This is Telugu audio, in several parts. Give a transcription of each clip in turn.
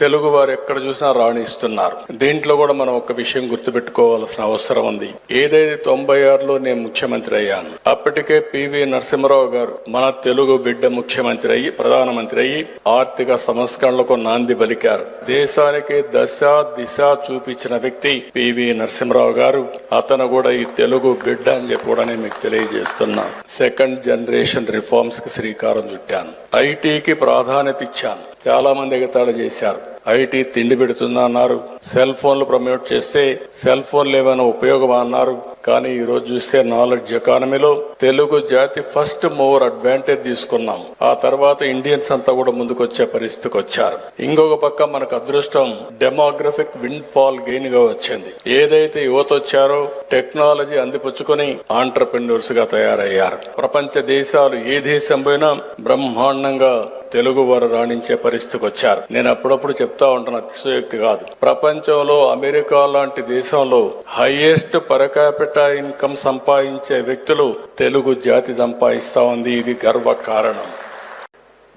తెలుగు వారు ఎక్కడ చూసినా రాణిస్తున్నారు దీంట్లో కూడా మనం ఒక విషయం గుర్తుపెట్టుకోవాల్సిన అవసరం ఉంది. ఏదైతే తొంభై ఆరులో నేను ముఖ్యమంత్రి అయ్యాను అప్పటికే పివి నరసింహరావు గారు మన తెలుగు బిడ్డ ముఖ్యమంత్రి అయ్యి ప్రధానమంత్రి అయ్యి ఆర్థిక సంస్కరణలకు నాంది పలికారు. దేశానికి దశ దిశ చూపించిన వ్యక్తి పివి నరసింహరావు గారు. అతను కూడా ఈ తెలుగు బిడ్డ అని చెప్పి కూడా నేను మీకు తెలియజేస్తున్నా. సెకండ్ జనరేషన్ రిఫార్మ్స్కి శ్రీకారం చుట్టాను. ఐటీకి ప్రాధాన్యత ఇచ్చాను. చాలా మంది ఎగతాళి చేశారు. ఐటీ తిండి పెడుతుందా అన్నారు. సెల్ ఫోన్లు ప్రమోట్ చేస్తే సెల్ ఫోన్లు ఏమైనా ఉపయోగం అన్నారు. కానీ ఈ రోజు చూస్తే నాలెడ్జ్ ఎకానమీలో తెలుగు జాతి ఫస్ట్ మూవర్ అడ్వాంటేజ్ తీసుకున్నాం. ఆ తర్వాత ఇండియన్స్ అంతా కూడా ముందుకొచ్చే పరిస్థితికి వచ్చారు. ఇంకొక పక్క మనకు అదృష్టం డెమోగ్రఫిక్ విండ్ ఫాల్ గెయిన్గా వచ్చింది. ఏదైతే యువత వచ్చారో టెక్నాలజీ అందిపుచ్చుకొని ఆంటర్ప్రెన్యూర్స్గా తయారయ్యారు. ప్రపంచ దేశాలు ఏ దేశం పోయినా బ్రహ్మాండంగా తెలుగు వారు రాణించే పరిస్థితికి వచ్చారు. నేను అప్పుడప్పుడు చెప్తా ఉంటాను అతిశయోక్తి కాదు. ప్రపంచంలో అమెరికా లాంటి దేశంలో హైయెస్ట్ పరకాపిట ఇన్కమ్ సంపాదించే వ్యక్తులు తెలుగు జాతి సంపాదిస్తా ఉంది. ఇది గర్వ కారణం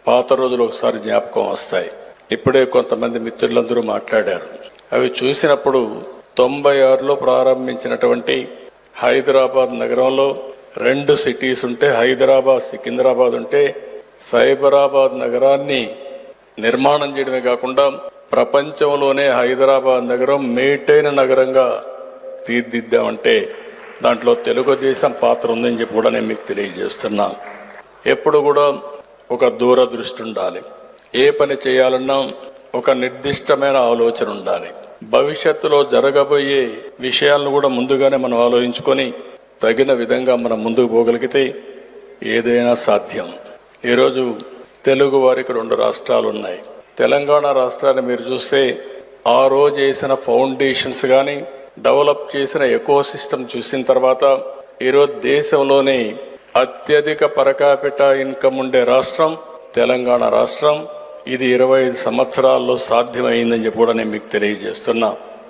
పాత రోజులు ఒకసారి జ్ఞాపకం వస్తాయి. ఇప్పుడే కొంతమంది మిత్రులందరూ మాట్లాడారు. అవి చూసినప్పుడు తొంభై ఆరులో ప్రారంభించినటువంటి హైదరాబాద్ నగరంలో రెండు సిటీస్ ఉంటే హైదరాబాద్ సికింద్రాబాద్ ఉంటే సైబరాబాద్ నగరాన్ని నిర్మాణం చేయడమే కాకుండా ప్రపంచంలోనే హైదరాబాద్ నగరం మేటైన నగరంగా తీర్దిద్దామంటే దాంట్లో తెలుగుదేశం పాత్ర ఉందని చెప్పి కూడా నేను మీకు తెలియజేస్తున్నా. ఎప్పుడు కూడా ఒక దూరదృష్టి ఉండాలి. ఏ పని చేయాలన్నా ఒక నిర్దిష్టమైన ఆలోచన ఉండాలి. భవిష్యత్తులో జరగబోయే విషయాలను కూడా ముందుగానే మనం ఆలోచించుకొని తగిన విధంగా మనం ముందుకు పోగలిగితే ఏదైనా సాధ్యం. ఈరోజు తెలుగు వారికి రెండు రాష్ట్రాలు ఉన్నాయి తెలంగాణ రాష్ట్రాన్ని మీరు చూస్తే ఆ రోజు చేసిన ఫౌండేషన్స్ కానీ డెవలప్ చేసిన ఎకో సిస్టమ్ చూసిన తర్వాత ఈరోజు దేశంలోనే అత్యధిక పరకాపిట ఇన్కమ్ ఉండే రాష్ట్రం తెలంగాణ రాష్ట్రం. ఇది ఇరవై ఐదు సంవత్సరాల్లో సాధ్యమైందని చెప్పి కూడా నేను మీకు తెలియజేస్తున్నా.